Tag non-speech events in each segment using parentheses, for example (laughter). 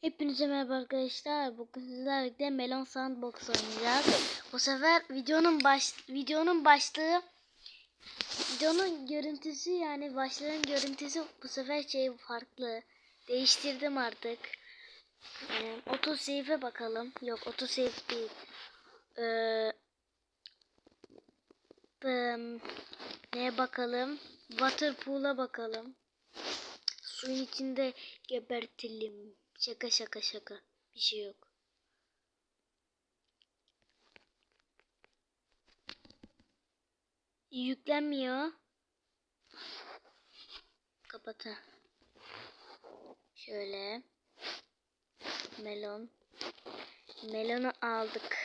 Hepinize merhaba arkadaşlar. Bugün sizlerle Melon Sandbox oynayacağız. Bu sefer videonun baş videonun başlığı videonun görüntüsü yani başlığın görüntüsü bu sefer şey farklı. Değiştirdim artık. Ee, autosave'e bakalım. Yok autosave değil. Ee, ım, neye bakalım? Waterpool'a bakalım. Suyun içinde gebertelim. Şaka şaka şaka. Bir şey yok. Yüklenmiyor. Kapat ha. Şöyle. Melon. Melonu aldık.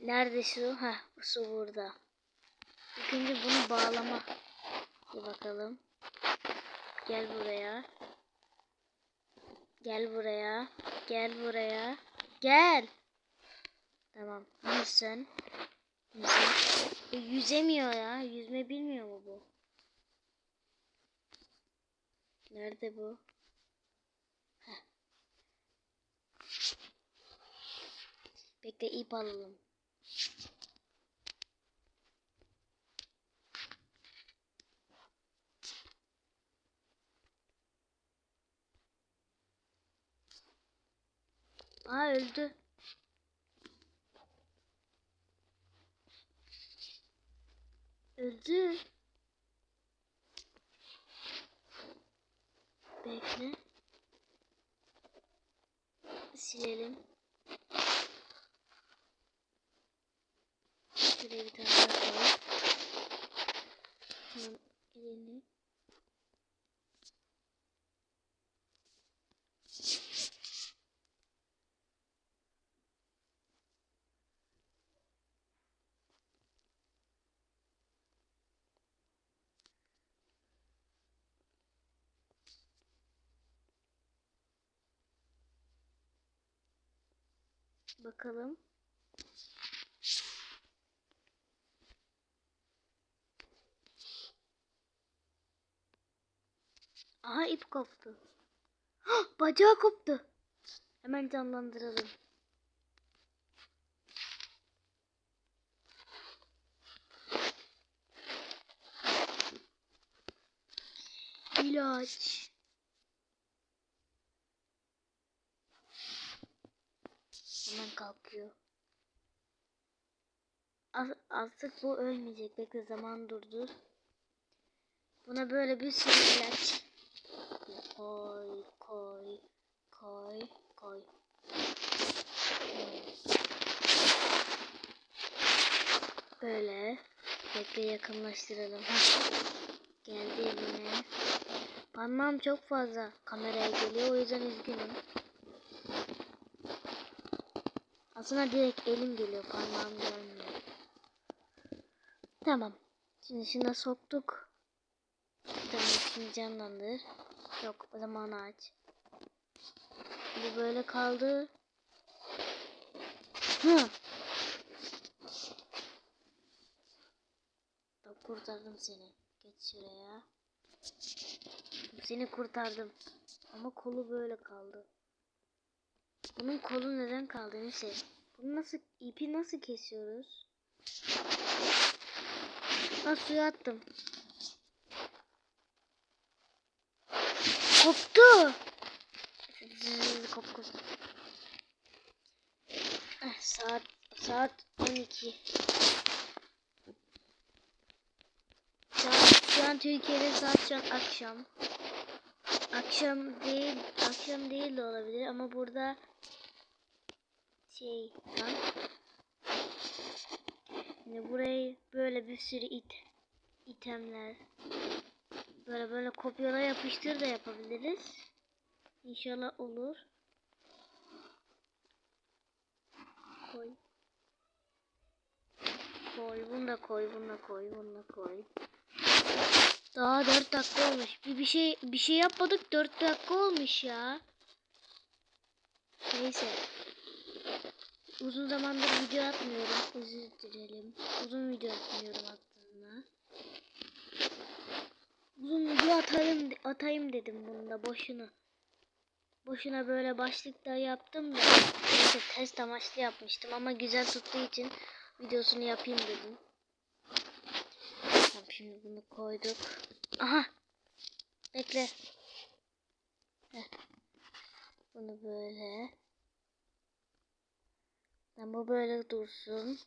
Nerede su? Ha, su burada. İlk önce bunu bağlama. Bir bakalım. Gel buraya. Gel buraya. Gel buraya. Gel. Tamam. Yüz sen. Yüze. E, yüzemiyor ya. Yüzme bilmiyor mu bu? Nerede bu? Heh. Bekle ip alalım. Aa öldü. Öldü. Bekle. Silelim. Şuraya bir tane daha koy. Tamam. Elini. Bakalım. Aha ip koptu. Hah, bacağı koptu. Hemen canlandıralım. İlaç. Hemen kalkıyor. Artık bu ölmeyecek. Bekle zaman durdur. Buna böyle bir sürü ilaç. Koy, koy, koy, koy. Böyle. Bekle yakınlaştıralım. Hah. Geldi eline. Parmağım çok fazla kameraya geliyor. O yüzden üzgünüm. Aslında direkt elim geliyor. Parmağım gelmiyor. Tamam. Şimdi şuna soktuk. Tamam şimdi canlandır. Yok o zaman aç. Bu böyle kaldı. Hı. Bak kurtardım seni. Geç şuraya. Seni kurtardım. Ama kolu böyle kaldı. Bunun kolu neden kaldı neyse. Bunu nasıl ipi nasıl kesiyoruz? Ha suya attım. Koptu. Kop. Eh, saat saat 12. Şu an, şu an Türkiye'de saat şu an akşam. Akşam değil, akşam değil de olabilir ama burada şey lan. Şimdi burayı böyle bir sürü it itemler böyle böyle kopyala yapıştır da yapabiliriz. İnşallah olur. Koy. Koy, bunu da koy, bunu da koy, bunu da koy. Daha 4 dakika olmuş. Bir, bir şey bir şey yapmadık 4 dakika olmuş ya. Neyse. Uzun zamandır video atmıyorum. Özür dilerim. Uzun video atmıyorum aslında. Uzun video atayım atayım dedim bunda boşuna. boşuna böyle başlıklar yaptım da. Neyse test amaçlı yapmıştım ama güzel tuttuğu için videosunu yapayım dedim. Şimdi bunu koyduk. Aha. Bekle. Heh. Bunu böyle. Tamam bu böyle dursun.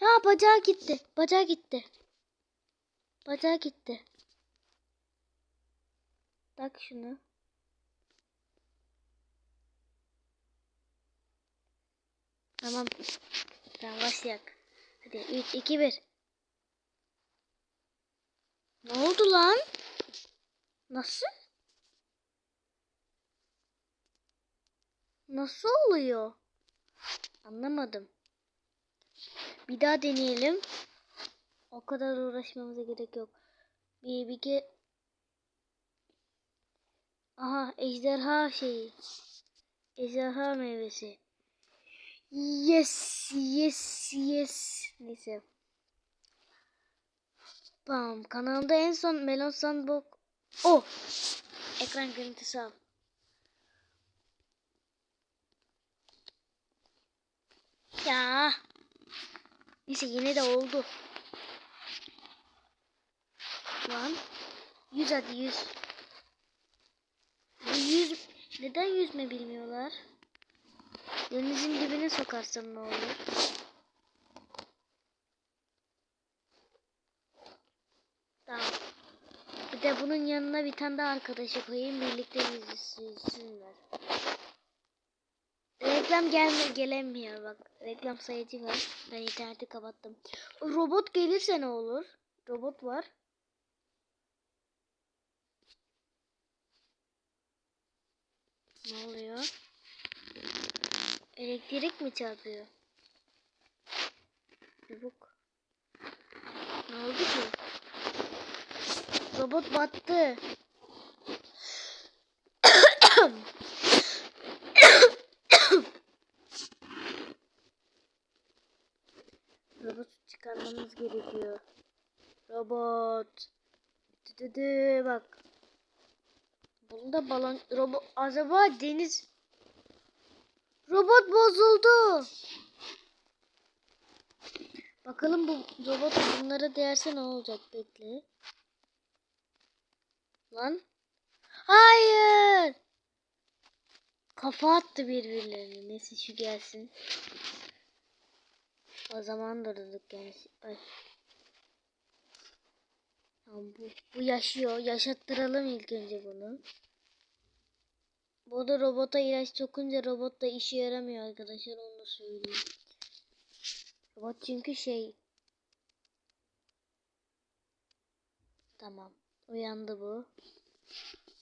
Ya bacağı gitti. Bacağı gitti. Bacağı gitti. Tak şunu. Tamam. Tamam başlayak. Hadi 3 2 1. Ne oldu lan? Nasıl? Nasıl oluyor? Anlamadım. Bir daha deneyelim. O kadar uğraşmamıza gerek yok. Bir bir iki. Aha ejderha şeyi. Ejderha meyvesi. Yes, yes, yes. Neyse. Bam. Kanalda en son Melon Sandbox. Oh. Ekran görüntüsü al. Ya. Neyse yine de oldu. Lan. Yüz hadi yüz. Yüz neden yüzme bilmiyorlar? Denizin dibine sokarsam ne olur? Tamam. Bir de bunun yanına bir tane daha arkadaşı koyayım birlikte yüzsünler. Reklam gelme gelemiyor bak. Reklam sayıcı var. Ben interneti kapattım. Robot gelirse ne olur? Robot var. Ne oluyor? Elektrik mi çarpıyor? Çabuk. Ne oldu ki? Robot battı. Robot çıkarmamız gerekiyor. Robot. Dıdıdı bak. Bunda balon robot acaba deniz Robot bozuldu. Bakalım bu robot bunlara değerse ne olacak bekle. Lan. Hayır. Kafa attı birbirlerine. Neyse şu gelsin. O zaman durduk yani. Ay. Bu, bu yaşıyor. Yaşattıralım ilk önce bunu. Bu da robota ilaç sokunca robot da işe yaramıyor arkadaşlar onu da söyleyeyim. Robot çünkü şey. Tamam. Uyandı bu.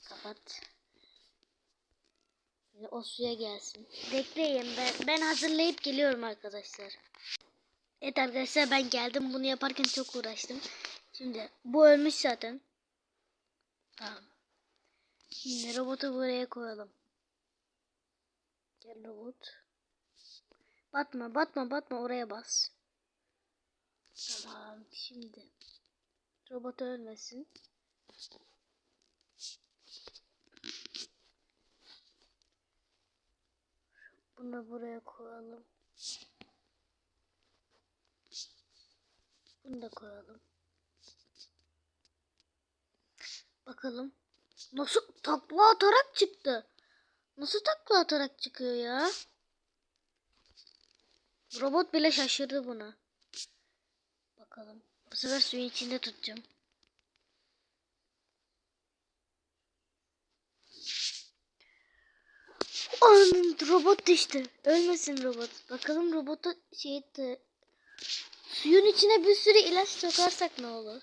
Kapat. Şimdi o suya gelsin. Bekleyin ben, ben hazırlayıp geliyorum arkadaşlar. Evet arkadaşlar ben geldim. Bunu yaparken çok uğraştım. Şimdi bu ölmüş zaten. Tamam. Şimdi robotu buraya koyalım. Gel robot. Batma batma batma oraya bas. Tamam şimdi. Robot ölmesin. Bunu buraya koyalım. Bunu da koyalım. Bakalım. Nasıl takla atarak çıktı? Nasıl takla atarak çıkıyor ya? Robot bile şaşırdı buna. Bakalım. Bu sefer suyun içinde tutacağım. Anın robot düştü. Ölmesin robot. Bakalım robotu şey etti. Suyun içine bir sürü ilaç sokarsak ne olur?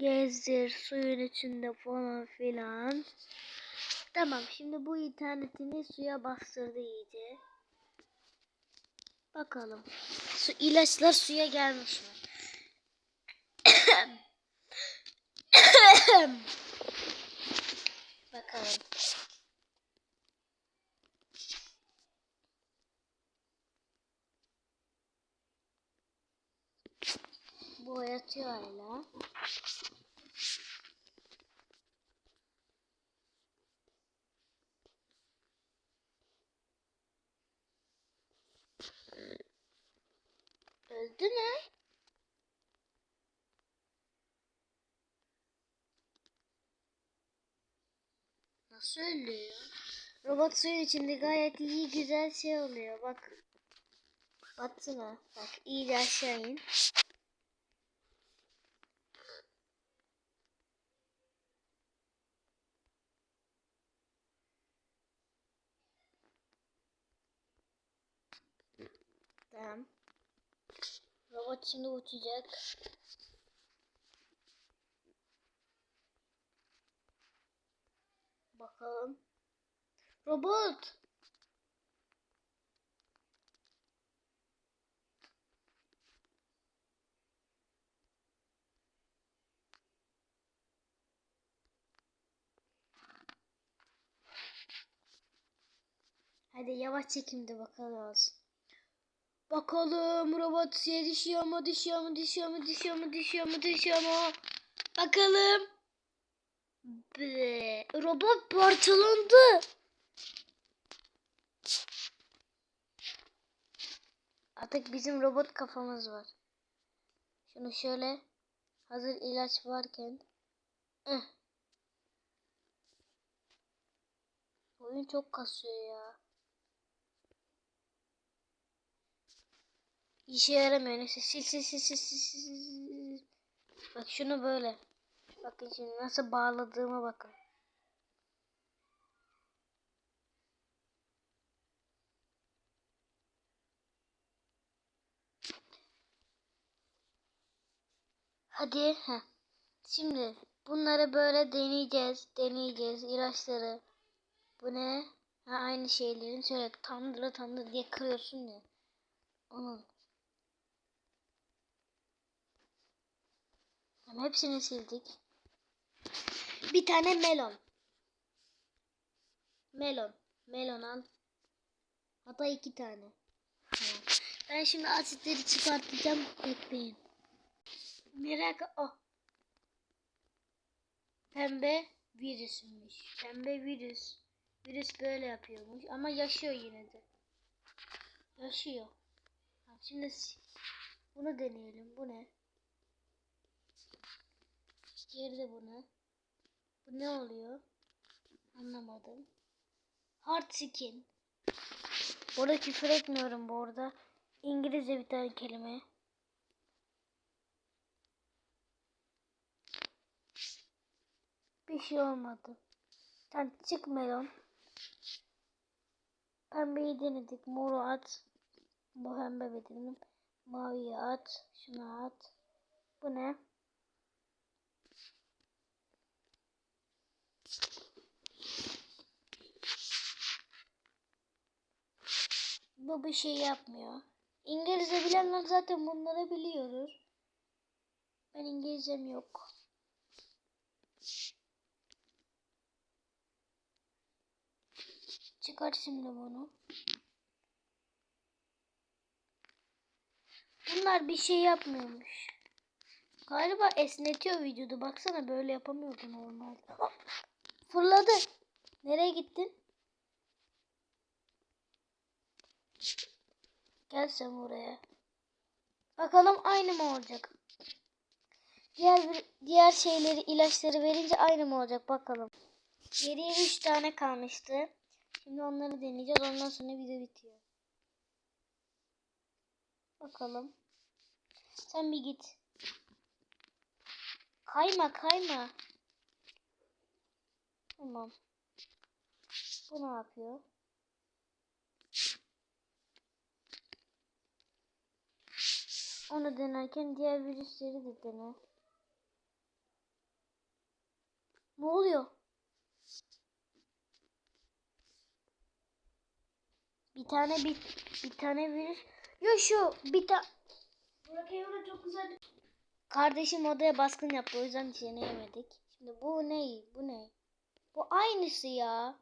gezdir suyun içinde falan filan. Tamam şimdi bu internetini suya bastırdı iyice. Bakalım. Su ilaçlar suya gelmiş mi? (coughs) Bakalım. Bu yatıyor hala. Öldü mü? Nasıl öldü ya? Robot suyun içinde gayet iyi güzel şey oluyor. Bak. Baksana. Bak iyice aşağı in. Tamam. Robot şimdi uçacak. Bakalım. Robot. Hadi yavaş çekimde bakalım. Bakalım robot suya düşüyor mu düşüyor mu düşüyor mu düşüyor mu düşüyor mu düşüyor mu? Bakalım. Be, robot parçalandı. Artık bizim robot kafamız var. Şunu şöyle hazır ilaç varken. Eh. Oyun çok kasıyor ya. İşe yaramıyor. Neyse sil sil sil sil sil sil. Bak şunu böyle. Bakın şimdi nasıl bağladığıma bakın. Hadi. Heh. Şimdi bunları böyle deneyeceğiz. Deneyeceğiz ilaçları. Bu ne? Ha, aynı şeylerin şöyle tandır tandır diye kırıyorsun ya. Onun. Tamam, hepsini sildik. Bir tane melon. Melon. Melon al. Hatta iki tane. Tamam. Ben şimdi asitleri çıkartacağım. Bekleyin. Merak oh. Pembe virüsmüş. Pembe virüs. Virüs böyle yapıyormuş ama yaşıyor yine de. Yaşıyor. Şimdi bunu deneyelim. Bu ne? Girdi bunu. Bu ne oluyor? Anlamadım. Hard skin. Burada küfür etmiyorum bu arada. İngilizce bir tane kelime. Bir şey olmadı. Sen çık melon. Pembeyi denedik. Moru at. Bu pembe bedenim. Maviyi at. Şunu at. Bu ne? Bu bir şey yapmıyor. İngilizce bilenler zaten bunları biliyordur. Ben İngilizcem yok. Çıkar şimdi bunu. Bunlar bir şey yapmıyormuş. Galiba esnetiyor vücudu. Baksana böyle yapamıyordu normalde. Fırladı. Nereye gittin? Gel sen buraya. Bakalım aynı mı olacak? Diğer diğer şeyleri ilaçları verince aynı mı olacak bakalım. Geriye 3 tane kalmıştı. Şimdi onları deneyeceğiz. Ondan sonra video bitiyor. Bakalım. Sen bir git. Kayma kayma. Tamam. Bu ne yapıyor? Onu denerken diğer virüsleri de dene. Ne oluyor? Bir tane bir, bir tane virüs. Yo şu bir tane Burak Evra çok güzel. Kardeşim odaya baskın yaptı o yüzden deneyemedik. Şimdi bu ne? Bu ne? Bu aynısı ya.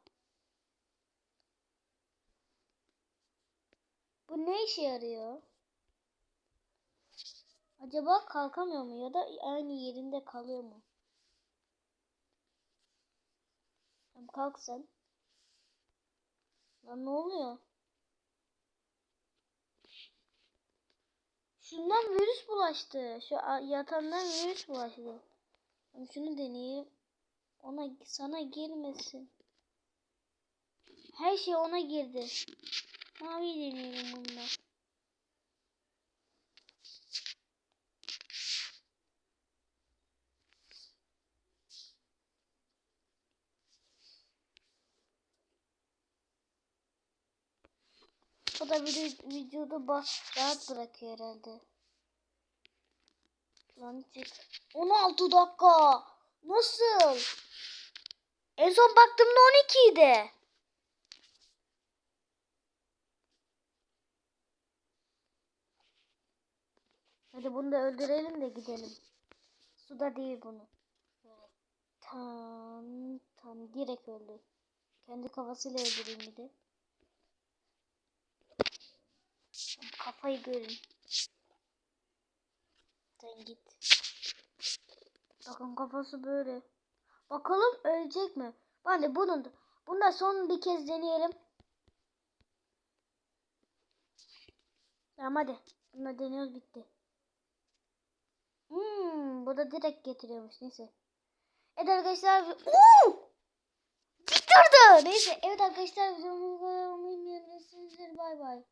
Bu ne işe yarıyor? Acaba kalkamıyor mu ya da aynı yerinde kalıyor mu? Tamam kalk sen. Lan ne oluyor? Şundan virüs bulaştı. Şu yatandan virüs bulaştı. Ben şunu deneyeyim. Ona sana girmesin. Her şey ona girdi. Mavi deneyelim bunda. O da bir vücudu bas rahat bırakıyor herhalde. Lan çık. 16 dakika. Nasıl? En son baktığımda 12 idi. Hadi bunu da öldürelim de gidelim. Suda değil bunu. Böyle tam tam direkt öldü. Kendi kafasıyla öldüreyim bir de. Kafayı görün. Sen git. Bakın kafası böyle. Bakalım ölecek mi? Ben de bunun da. Bunu da son bir kez deneyelim. Tamam hadi. Bunu da deniyoruz bitti. Hmm, bu da direkt getiriyormuş. Neyse. Evet arkadaşlar. Uuu! Bitirdi. Neyse. Evet arkadaşlar videomuzu beğenmeyi unutmayın. Bay bay.